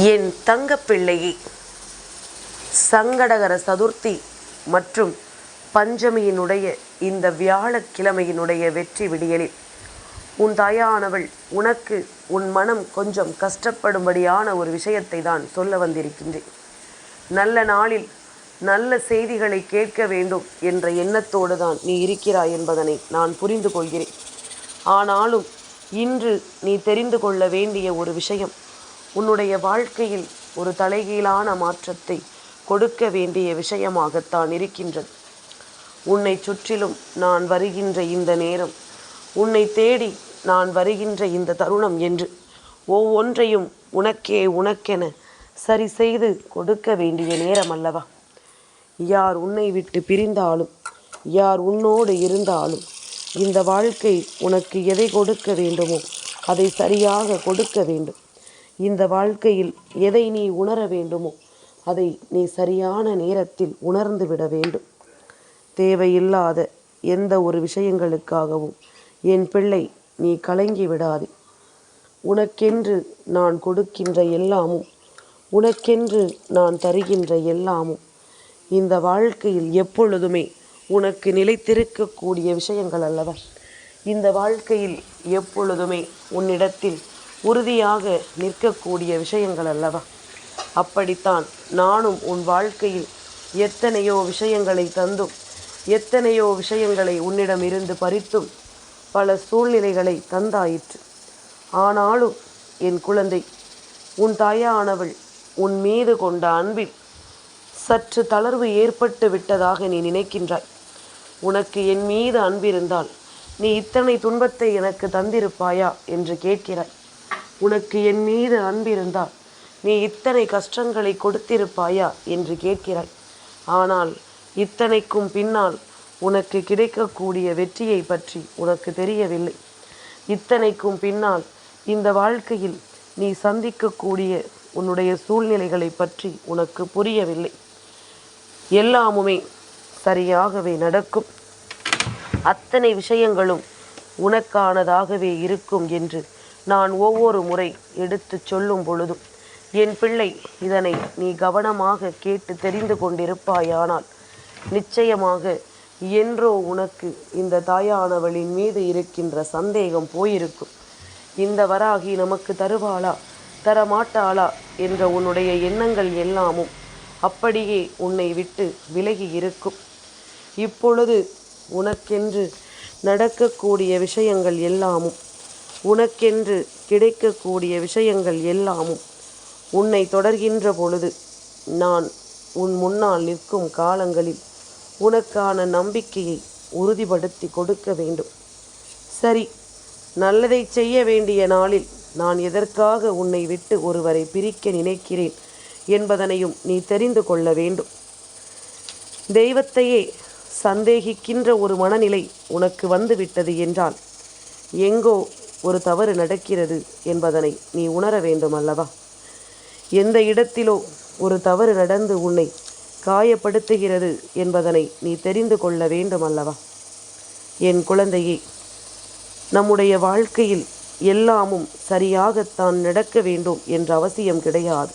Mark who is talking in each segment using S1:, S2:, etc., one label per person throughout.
S1: என் தங்கப்பிள்ளையே சங்கடகர சதுர்த்தி மற்றும் பஞ்சமியினுடைய இந்த வியாழக்கிழமையினுடைய வெற்றி விடியலில் உன் தாயானவள் உனக்கு உன் மனம் கொஞ்சம் கஷ்டப்படும்படியான ஒரு விஷயத்தை தான் சொல்ல வந்திருக்கின்றேன். நல்ல நாளில் நல்ல செய்திகளை கேட்க வேண்டும் என்ற எண்ணத்தோடு தான் நீ இருக்கிறாய் என்பதனை நான் புரிந்து கொள்கிறேன். ஆனாலும் இன்று நீ தெரிந்து கொள்ள வேண்டிய ஒரு விஷயம் உன்னுடைய வாழ்க்கையில் ஒரு தலைகீழான மாற்றத்தை கொடுக்க வேண்டிய விஷயமாகத்தான் இருக்கின்றது. உன்னை சுற்றிலும் நான் வருகின்ற இந்த நேரம் உன்னை தேடி நான் வருகின்ற இந்த தருணம் என்று ஒவ்வொன்றையும் உனக்கே உனக்கென சரி செய்து கொடுக்க வேண்டிய நேரம் அல்லவா? யார் உன்னை விட்டு பிரிந்தாலும் யார் உன்னோடு இருந்தாலும் இந்த வாழ்க்கை உனக்கு எதை கொடுக்க வேண்டுமோ அதை சரியாக கொடுக்க வேண்டும். இந்த வாழ்க்கையில் எதை நீ உணர வேண்டுமோ அதை நீ சரியான நேரத்தில் உணர்ந்து விட வேண்டும். தேவையில்லாத எந்த ஒரு விஷயங்களுக்காகவும் என் பிள்ளை நீ கலங்கி விடாதே. உனக்கென்று நான் கொடுக்கின்ற எல்லாமும் உனக்கென்று நான் தருகின்ற எல்லாமும் இந்த வாழ்க்கையில் எப்பொழுதுமே உனக்கு நிலைத்திருக்கக்கூடிய விஷயங்கள் அல்லவா? இந்த வாழ்க்கையில் எப்பொழுதுமே உன்னிடத்தில் உறுதியாக நிற்கக்கூடிய விஷயங்கள் அல்லவா? அப்படித்தான் நானும் உன் வாழ்க்கையில் எத்தனையோ விஷயங்களை தந்தும் எத்தனையோ விஷயங்களை உன்னிடம் இருந்து பறித்தும் பல சூழ்நிலைகளை தந்தாயிற்று. ஆனாலும் என் குழந்தை உன் தாயானவள் உன் மீது கொண்ட அன்பில் சற்று தளர்வு ஏற்பட்டு விட்டதாக நீ நினைக்கின்றாய். உனக்கு என் மீது அன்பிருந்தால் நீ இத்தனை துன்பத்தை எனக்கு தந்திருப்பாயா? என்று கேட்கிறாய். உனக்கு என் மீது அன்பிருந்தால் நீ இத்தனை கஷ்டங்களை கொடுத்திருப்பாயா? என்று கேட்கிறாய். ஆனால் இத்தனைக்கும் பின்னால் உனக்கு கிடைக்கக்கூடிய வெற்றியை பற்றி உனக்கு தெரியவில்லை. இத்தனைக்கும் பின்னால் இந்த வாழ்க்கையில் நீ சந்திக்கக்கூடிய உன்னுடைய சூழ்நிலைகளை பற்றி உனக்கு புரியவில்லை. எல்லாமுமே சரியாகவே நடக்கும். அத்தனை விஷயங்களும் உனக்கானதாகவே இருக்கும் என்று நான் ஒவ்வொரு முறை எடுத்து சொல்லும் பொழுதும் என் பிள்ளை இதனை நீ கவனமாக கேட்டு தெரிந்து கொண்டிருப்பாயானால் நிச்சயமாக என்றோ உனக்கு இந்த தாயானவளின் மீது இருக்கின்ற சந்தேகம் போயிருக்கும். இந்த வராகி நமக்கு தருவாளா? தரமாட்டாளா? என்ற உன்னுடைய எண்ணங்கள் எல்லாமும் அப்படியே உன்னை விட்டு விலகி இருக்கும். இப்பொழுது உனக்கென்று நடக்கக்கூடிய விஷயங்கள் எல்லாமும் உனக்கென்று கிடைக்கக்கூடிய விஷயங்கள் எல்லாமும் உன்னை தொடர்கின்ற பொழுது நான் உன் முன்னால் நிற்கும் காலங்களில் உனக்கான நம்பிக்கையை உறுதிப்படுத்தி கொடுக்க வேண்டும். சரி நல்லதை செய்ய வேண்டிய நாளில் நான் எதற்காக உன்னை விட்டு ஒருவரை பிரிக்க நினைக்கிறேன் என்பதனையும் நீ தெரிந்து கொள்ள வேண்டும். தெய்வத்தையே சந்தேகிக்கின்ற ஒரு மனநிலை உனக்கு வந்துவிட்டது என்றால் எங்கோ ஒரு தவறு நடக்கிறது என்பதனை நீ உணர வேண்டும் அல்லவா எந்த இடத்திலோ ஒரு தவறு நடந்து உன்னை காயப்படுத்துகிறது என்பதனை நீ தெரிந்து கொள்ள வேண்டும் அல்லவா என் குழந்தையே நம்முடைய வாழ்க்கையில் எல்லாமும் சரியாகத்தான் நடக்க வேண்டும் என்ற அவசியம் கிடையாது.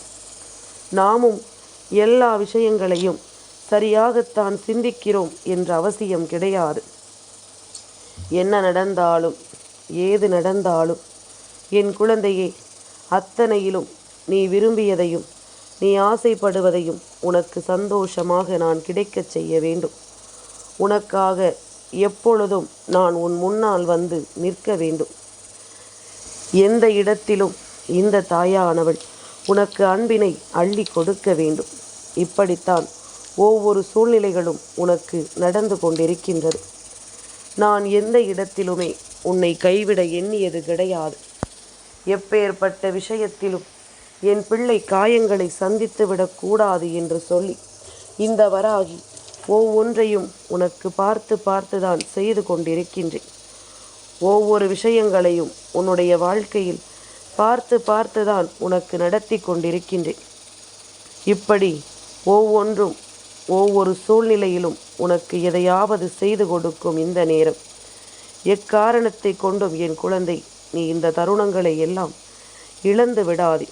S1: நாமும் எல்லா விஷயங்களையும் சரியாகத்தான் சிந்திக்கிறோம் என்ற அவசியம் கிடையாது. என்ன நடந்தாலும் ஏது நடந்தாலும் என் குழந்தையே அத்தனையிலும் நீ விரும்பியதையும் நீ ஆசைப்படுவதையும் உனக்கு சந்தோஷமாக நான் கிடைக்கச் செய்ய வேண்டும். உனக்காக எப்பொழுதும் நான் உன் முன்னால் வந்து நிற்க வேண்டும். எந்த இடத்திலும் இந்த தாயானவள் உனக்கு அன்பினை அள்ளி கொடுக்க வேண்டும். இப்படித்தான் ஒவ்வொரு சூழ்நிலைகளும் உனக்கு நடந்து கொண்டிருக்கின்றது. நான் எந்த இடத்திலுமே உன்னை கைவிட எண்ணியது கிடையாது. எப்பேற்பட்ட விஷயத்திலும் என் பிள்ளை காயங்களை சந்தித்து விடக்கூடாது என்று சொல்லி இந்த வராகி ஒவ்வொன்றையும் உனக்கு பார்த்து பார்த்துதான் செய்து கொண்டிருக்கின்றேன். ஒவ்வொரு விஷயங்களையும் உன்னுடைய வாழ்க்கையில் பார்த்து பார்த்துதான் உனக்கு நடத்தி கொண்டிருக்கின்றேன். இப்படி ஒவ்வொன்றும் ஒவ்வொரு சூழ்நிலையிலும் உனக்கு எதையாவது செய்து கொடுக்கும் இந்த நேரம். எக்காரணத்தை கொண்டும் என் குழந்தை நீ இந்த தருணங்களை எல்லாம் இழந்து விடாதே.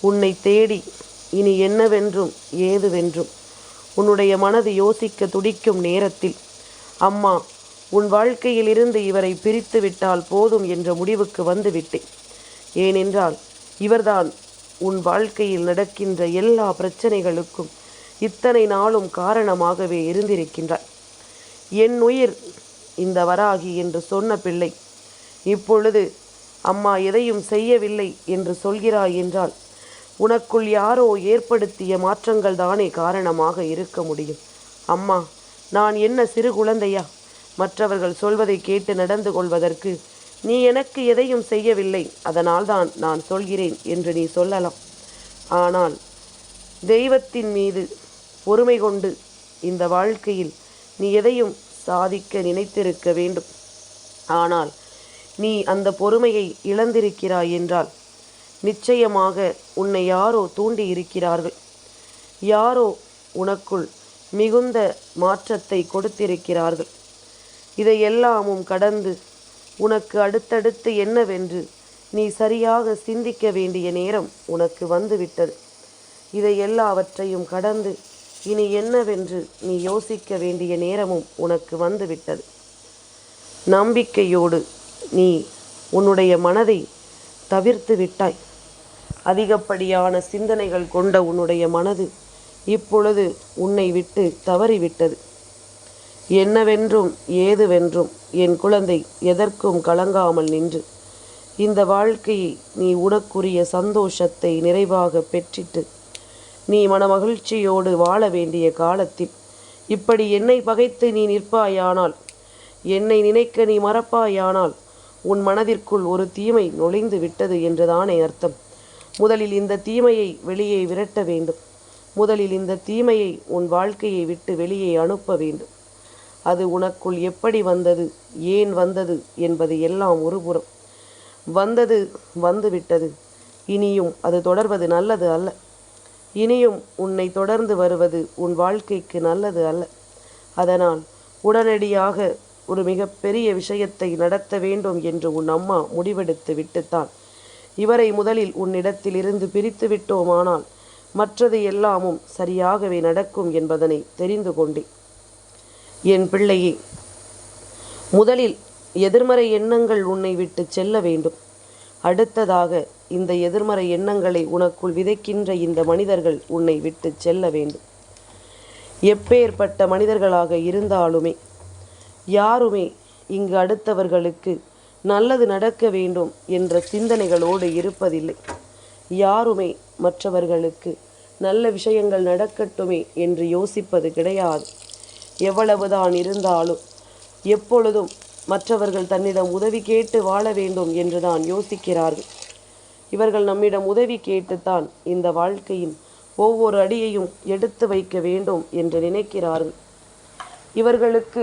S1: உன்னை தேடி இனி என்னவென்றும் ஏதுவென்றும் உன்னுடைய மனது யோசிக்க துடிக்கும் நேரத்தில் அம்மா உன் வாழ்க்கையிலிருந்து இவரை பிரித்து விட்டால் போதும் என்ற முடிவுக்கு வந்துவிட்டேன். ஏனென்றால் இவர்தான் உன் வாழ்க்கையில் நடக்கின்ற எல்லா பிரச்சனைகளுக்கும் இத்தனை நாளும் காரணமாகவே இருந்திருக்கின்றார். என் உயிர் இந்த வராகி என்று சொன்ன பிள்ளை. இப்பொழுது அம்மா எதையும் செய்யவில்லை என்று சொல்கிறாய் என்றால் உனக்குள் யாரோ ஏற்படுத்திய மாற்றங்கள் தானே காரணமாக இருக்க முடியும். அம்மா நான் என்ன சிறு குழந்தையா? மற்றவர்கள் சொல்வதை கேட்டு நடந்து கொள்வதற்கு நீ எனக்கு எதையும் செய்யவில்லை. அதனால்தான் நான் சொல்கிறேன் என்று நீ சொல்லலாம். ஆனால் தெய்வத்தின் மீது பொறுமை கொண்டு இந்த வாழ்க்கையில் நீ எதையும் சாதிக்க நினைத்திருக்க வேண்டும். ஆனால் நீ அந்த பொறுமையை இழந்திருக்கிறாய் என்றால் நிச்சயமாக உன்னை யாரோ தூண்டி இருக்கிறார்கள். யாரோ உனக்குள் மிகுந்த மாற்றத்தை கொடுத்திருக்கிறார்கள். இதையெல்லாமும் கடந்து உனக்கு அடுத்தடுத்து என்னவென்று நீ சரியாக சிந்திக்க வேண்டிய நேரம் உனக்கு வந்துவிட்டது. இதை எல்லாவற்றையும் கடந்து இனி என்னவென்று நீ யோசிக்க வேண்டிய நேரமும் உனக்கு வந்துவிட்டது. நம்பிக்கையோடு நீ உன்னுடைய மனதை தவிர்த்து விட்டாய். அதிகப்படியான சிந்தனைகள் கொண்ட உன்னுடைய மனது இப்பொழுது உன்னை விட்டு தவறிவிட்டது. என்னவென்றும் ஏதுவென்றும் என் குழந்தை எதற்கும் கலங்காமல் நின்று இந்த வாழ்க்கையை நீ உனக்குரிய சந்தோஷத்தை நிறைவாக பெற்றிட்டு நீ மனமகிழ்ச்சியோடு வாழ வேண்டிய காலத்தில் இப்படி என்னை பகைத்து நீ நிற்பாயானால் என்னை நினைக்க நீ மறப்பாயானால் உன் மனதிற்குள் ஒரு தீமை நுழைந்து விட்டது என்றுதானே அர்த்தம். முதலில் இந்த தீமையை வெளியே விரட்ட வேண்டும். முதலில் இந்த தீமையை உன் வாழ்க்கையை விட்டு வெளியே அனுப்ப வேண்டும். அது உனக்குள் எப்படி வந்தது ஏன் வந்தது என்பது எல்லாம் ஒருபுறம். வந்தது வந்துவிட்டது. இனியும் அது தொடர்வது நல்லது அல்ல. இனியும் உன்னை தொடர்ந்து வருவது உன் வாழ்க்கைக்கு நல்லது அல்ல. அதனால் உடனடியாக ஒரு மிகப்பெரிய விஷயத்தை நடத்த வேண்டும் என்று உன் அம்மா முடிவெடுத்து விட்டுத்தான். இவரை முதலில் உன்னிடத்திலிருந்து பிரித்து விட்டோமானால் மற்றது எல்லாமும் சரியாகவே நடக்கும் என்பதனை தெரிந்து கொண்டேன். என் பிள்ளையே முதலில் எதிர்மறை எண்ணங்கள் உன்னை விட்டு செல்ல வேண்டும். அடுத்ததாக இந்த எதிர்மறை எண்ணங்களை உனக்குள் விதைக்கின்ற இந்த மனிதர்கள் உன்னை விட்டு செல்ல வேண்டும். எப்பேற்பட்ட மனிதர்களாக இருந்தாலுமே யாருமே இங்கு அடுத்தவர்களுக்கு நல்லது நடக்க வேண்டும் என்ற சிந்தனைகளோடு இருப்பதில்லை. யாருமே மற்றவர்களுக்கு நல்ல விஷயங்கள் நடக்கட்டுமே என்று யோசிப்பது கிடையாது. எவ்வளவுதான் இருந்தாலும் எப்பொழுதும் மற்றவர்கள் தன்னிடம் உதவி கேட்டு வாழ வேண்டும் என்றுதான் யோசிக்கிறார்கள். இவர்கள் நம்மிடம் உதவி கேட்டுத்தான் இந்த வாழ்க்கையின் ஒவ்வொரு அடியையும் எடுத்து வைக்க வேண்டும் என்று நினைக்கிறார்கள். இவர்களுக்கு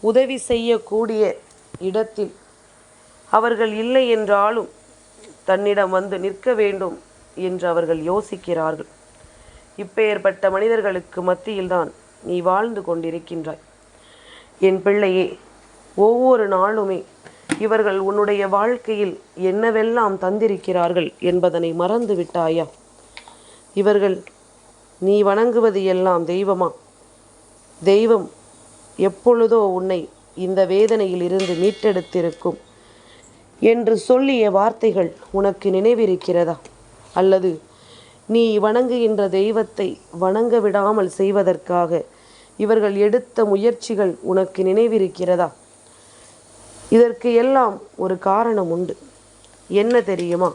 S1: உதவி செய்யக்கூடிய இடத்தில் அவர்கள் இல்லை என்றாலும் தன்னிடம் வந்து நிற்க வேண்டும் என்று அவர்கள் யோசிக்கிறார்கள். இப்பெயர்பட்ட மனிதர்களுக்கு மத்தியில்தான் நீ வாழ்ந்து கொண்டிருக்கின்றாய். என் பிள்ளையே ஒவ்வொரு நாளுமே இவர்கள் உன்னுடைய வாழ்க்கையில் என்னவெல்லாம் தந்திருக்கிறார்கள் என்பதனை மறந்து விட்டாயா இவர்கள் நீ வணங்குவது எல்லாம் தெய்வமா? தெய்வம் எப்பொழுதோ உன்னை இந்த வேதனையில் இருந்து மீட்டெடுத்திருக்கும் என்று சொல்லிய வார்த்தைகள் உனக்கு நினைவிருக்கிறதா? அல்லது நீ வணங்குகின்ற தெய்வத்தை வணங்க விடாமல் செய்வதற்காக இவர்கள் எடுத்த முயற்சிகள் உனக்கு நினைவிருக்கிறதா? இதற்கு எல்லாம் ஒரு காரணம் உண்டு. என்ன தெரியுமா?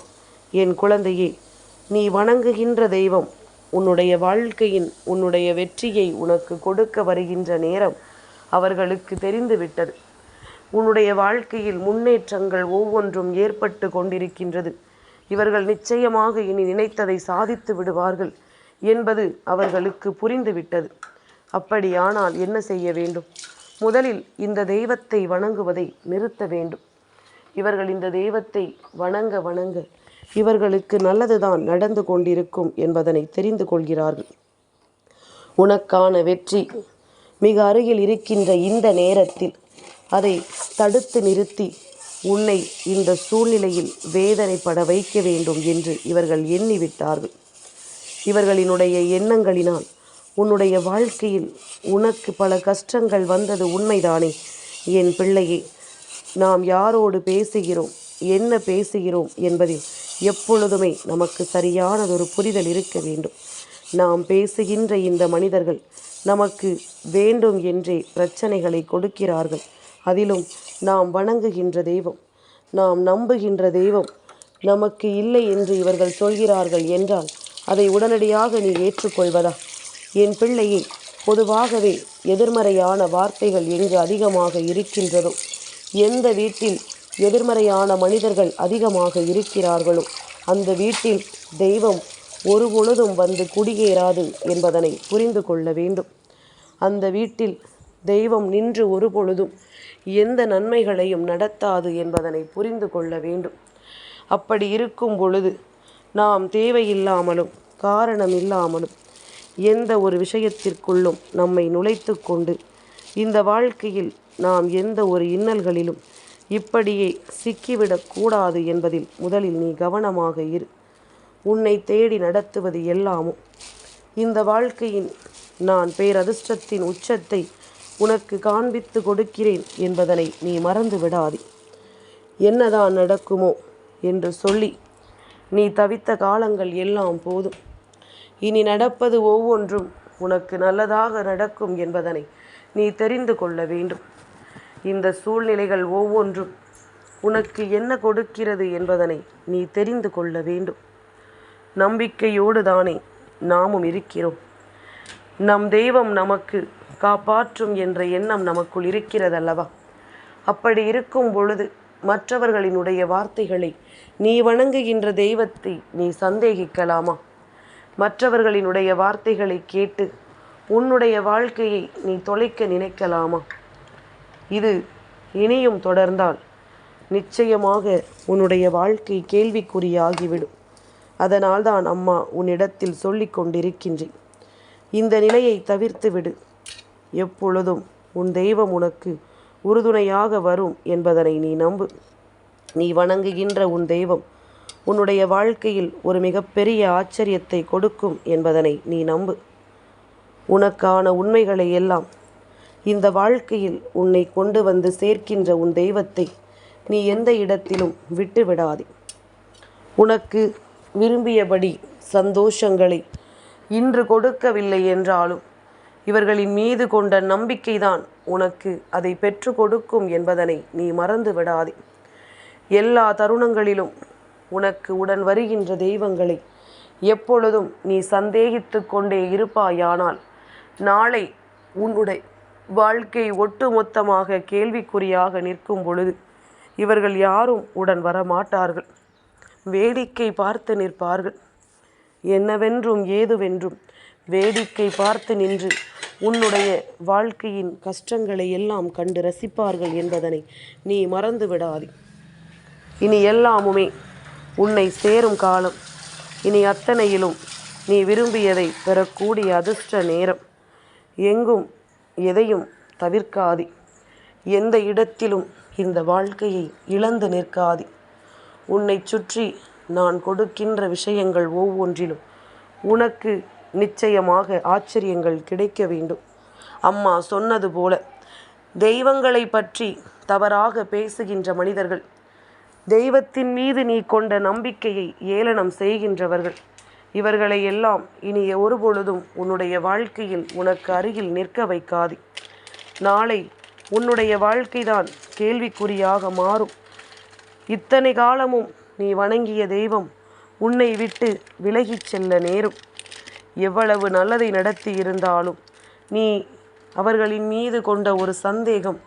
S1: என் குழந்தையே நீ வணங்குகின்ற தெய்வம் உன்னுடைய வாழ்க்கையின் உன்னுடைய வெற்றியை உனக்கு கொடுக்க வருகின்ற நேரம் அவர்களுக்கு தெரிந்துவிட்டது. உன்னுடைய வாழ்க்கையில் முன்னேற்றங்கள் ஒவ்வொன்றும் ஏற்பட்டு கொண்டிருக்கின்றது. இவர்கள் நிச்சயமாக இனி நினைத்ததை சாதித்து விடுவார்கள் என்பது அவர்களுக்கு புரிந்துவிட்டது. அப்படியானால் என்ன செய்ய வேண்டும்? முதலில் இந்த தெய்வத்தை வணங்குவதை நிறுத்த வேண்டும். இவர்கள் இந்த தெய்வத்தை வணங்க வணங்க இவர்களுக்கு நல்லதுதான் நடந்து கொண்டிருக்கும் என்பதனை தெரிந்து கொள்கிறார்கள். உனக்கான வெற்றி மிக அருகில் இருக்கின்ற இந்த நேரத்தில் அதை தடுத்து நிறுத்தி உன்னை இந்த சூழ்நிலையில் வேதனைப்பட வைக்க வேண்டும் என்று இவர்கள் எண்ணிவிட்டார்கள். இவர்களினுடைய எண்ணங்களினால் உன்னுடைய வாழ்க்கையில் உனக்கு பல கஷ்டங்கள் வந்தது உண்மைதானே என் பிள்ளையே? நாம் யாரோடு பேசுகிறோம்? என்ன பேசுகிறோம் என்பதில் எப்பொழுதுமே நமக்கு சரியானதொரு புரிதல் இருக்க வேண்டும். நாம் பேசுகின்ற இந்த மனிதர்கள் நமக்கு வேண்டும் என்றே பிரச்சனைகளை கொடுக்கிறார்கள். அதிலும் நாம் வணங்குகின்ற தெய்வம் நாம் நம்புகின்ற தெய்வம் நமக்கு இல்லை என்று இவர்கள் சொல்கிறார்கள் என்றால் அதை உடனடியாக நீ ஏற்றுக்கொள்வதா? என் பிள்ளையை பொதுவாகவே எதிர்மறையான வார்த்தைகள் எங்கு அதிகமாக இருக்கின்றதோ? எந்த வீட்டில் எதிர்மறையான மனிதர்கள் அதிகமாக இருக்கிறார்களோ அந்த வீட்டில் தெய்வம் ஒரு பொழுதும் வந்து குடியேறாது என்பதனை புரிந்து கொள்ள வேண்டும். அந்த வீட்டில் தெய்வம் நின்று ஒரு பொழுதும் எந்த நன்மைகளையும் நடத்தாது என்பதனை புரிந்து கொள்ள வேண்டும். அப்படி இருக்கும் பொழுது நாம் தேவையில்லாமலும் காரணம் இல்லாமலும் எந்த ஒரு விஷயத்திற்குள்ளும் நம்மை நுழைத்து கொண்டு இந்த வாழ்க்கையில் நாம் எந்த ஒரு இன்னல்களிலும் இப்படியே சிக்கிவிடக்கூடாது என்பதில் முதலில் நீ கவனமாக இரு. உன்னை தேடி நடத்துவது எல்லாமும். இந்த வாழ்க்கையின் நான் பேரதிர்ஷ்டத்தின் உச்சத்தை உனக்கு காண்பித்து கொடுக்கிறேன் என்பதனை நீ மறந்து விடாதே. என்னதான் நடக்குமோ என்று சொல்லி நீ தவித்த காலங்கள் எல்லாம் போதும். இனி நடப்பது ஒவ்வொன்றும் உனக்கு நல்லதாக நடக்கும் என்பதனை நீ தெரிந்து கொள்ள வேண்டும். இந்த சூழ்நிலைகள் ஒவ்வொன்றும் உனக்கு என்ன கொடுக்கிறது என்பதனை நீ தெரிந்து கொள்ள வேண்டும். நம்பிக்கையோடு தானே நாமும் இருக்கிறோம். நம் தெய்வம் நமக்கு காப்பாற்றும் என்ற எண்ணம் நமக்குள் இருக்கிறதல்லவா? அப்படி இருக்கும் பொழுது மற்றவர்களினுடைய வார்த்தைகளை நீ வணங்குகின்ற தெய்வத்தை நீ சந்தேகிக்கலாமா? மற்றவர்களினுடைய வார்த்தைகளை கேட்டு உன்னுடைய வாழ்க்கையை நீ தொலைக்க நினைக்கலாமா? இது இனியும் தொடர்ந்தால் நிச்சயமாக உன்னுடைய வாழ்க்கை கேள்விக்குறியாகிவிடும். அதனால்தான் அம்மா உன்னிடத்தில் சொல்லிக் கொண்டிருக்கின்றேன். இந்த நிலையை தவிர்த்து விடு எப்பொழுதும் உன் தெய்வம் உனக்கு உறுதுணையாக வரும் என்பதனை நீ நம்பு. நீ வணங்குகின்ற உன் தெய்வம் உன்னுடைய வாழ்க்கையில் ஒரு மிகப்பெரிய ஆச்சரியத்தை கொடுக்கும் என்பதனை நீ நம்பு. உனக்கான உண்மைகளை எல்லாம் இந்த வாழ்க்கையில் உன்னை கொண்டு வந்து சேர்க்கின்ற உன் தெய்வத்தை நீ எந்த இடத்திலும் விட்டு விடாதே உனக்கு விரும்பியபடி சந்தோஷங்களை இன்று கொடுக்கவில்லை என்றாலும் இவர்களின் மீது கொண்ட நம்பிக்கைதான் உனக்கு அதை பெற்று கொடுக்கும் என்பதனை நீ மறந்து விடாதே எல்லா தருணங்களிலும் உனக்கு உடன் வருகின்ற தெய்வங்களை எப்பொழுதும் நீ சந்தேகித்து கொண்டே இருப்பாயானால் நாளை உன்னுடைய வாழ்க்கை ஒட்டுமொத்தமாக கேள்விக்குறியாக நிற்கும் பொழுது இவர்கள் யாரும் உடன் வர மாட்டார்கள் வேடிக்கை பார்த்து நிற்பார்கள். என்னவென்றும் ஏதுவென்றும் வேடிக்கை பார்த்து நின்று உன்னுடைய வாழ்க்கையின் கஷ்டங்களை எல்லாம் கண்டு ரசிப்பார்கள் என்பதனை நீ மறந்து விடாதே இனி எல்லாமுமே உன்னை சேரும் காலம். இனி அத்தனையிலும் நீ விரும்பியதை பெறக்கூடிய அதிர்ஷ்ட நேரம். எங்கும் எதையும் தவிர்க்காதே. எந்த இடத்திலும் இந்த வாழ்க்கையை இழந்து நிற்காதே. உன்னை சுற்றி நான் கொடுக்கின்ற விஷயங்கள் ஒவ்வொன்றிலும் உனக்கு நிச்சயமாக ஆச்சரியங்கள் கிடைக்க வேண்டும். அம்மா சொன்னது போல தெய்வங்களை பற்றி தவறாக பேசுகின்ற மனிதர்கள் தெய்வத்தின் மீது நீ கொண்ட நம்பிக்கையை ஏளனம் செய்கின்றவர்கள். இவர்களை எல்லாம் இனி ஒருபொழுதும் உன்னுடைய வாழ்க்கையில் உனக்கு அருகில் நிற்க வைக்காது. நாளை உன்னுடைய வாழ்க்கைதான் கேள்விக்குறியாக மாறும். இத்தனை காலமும் நீ வணங்கிய தெய்வம் உன்னை விட்டு விலகிச் செல்ல நேரும். எவ்வளவு நல்லதை நடத்தி இருந்தாலும் நீ அவர்களின் மீது கொண்ட ஒரு சந்தேகம்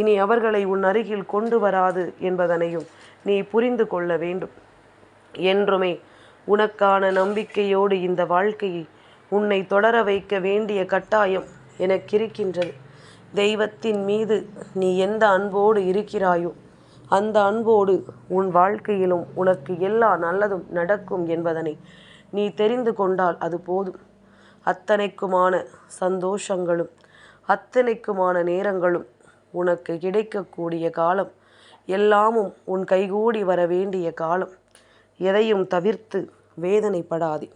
S1: இனி அவர்களை உன் அருகில் கொண்டு வராது என்பதனையும் நீ புரிந்து கொள்ள வேண்டும். என்றுமே உனக்கான நம்பிக்கையோடு இந்த வாழ்க்கையை உன்னை தொடர வைக்க வேண்டிய கட்டாயம் எனக்கிருக்கின்றது தெய்வத்தின் மீது நீ எந்த அன்போடு இருக்கிறாயோ அந்த அன்போடு உன் வாழ்க்கையிலும் உனக்கு எல்லா நல்லதும் நடக்கும் என்பதனை நீ தெரிந்து கொண்டால் அது போதும். அத்தனைக்குமான சந்தோஷங்களும் அத்தனைக்குமான நேரங்களும் உனக்கு கிடைக்கக்கூடிய காலம் எல்லாமும் உன் கைகூடி வர வேண்டிய காலம். எதையும் தவிர்த்து வேதனைப்படாதே.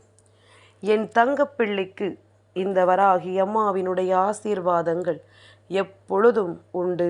S1: என் தங்கப்பிள்ளைக்கு இந்த வராகி அம்மாவினுடைய ஆசீர்வாதங்கள் எப்பொழுதும் உண்டு.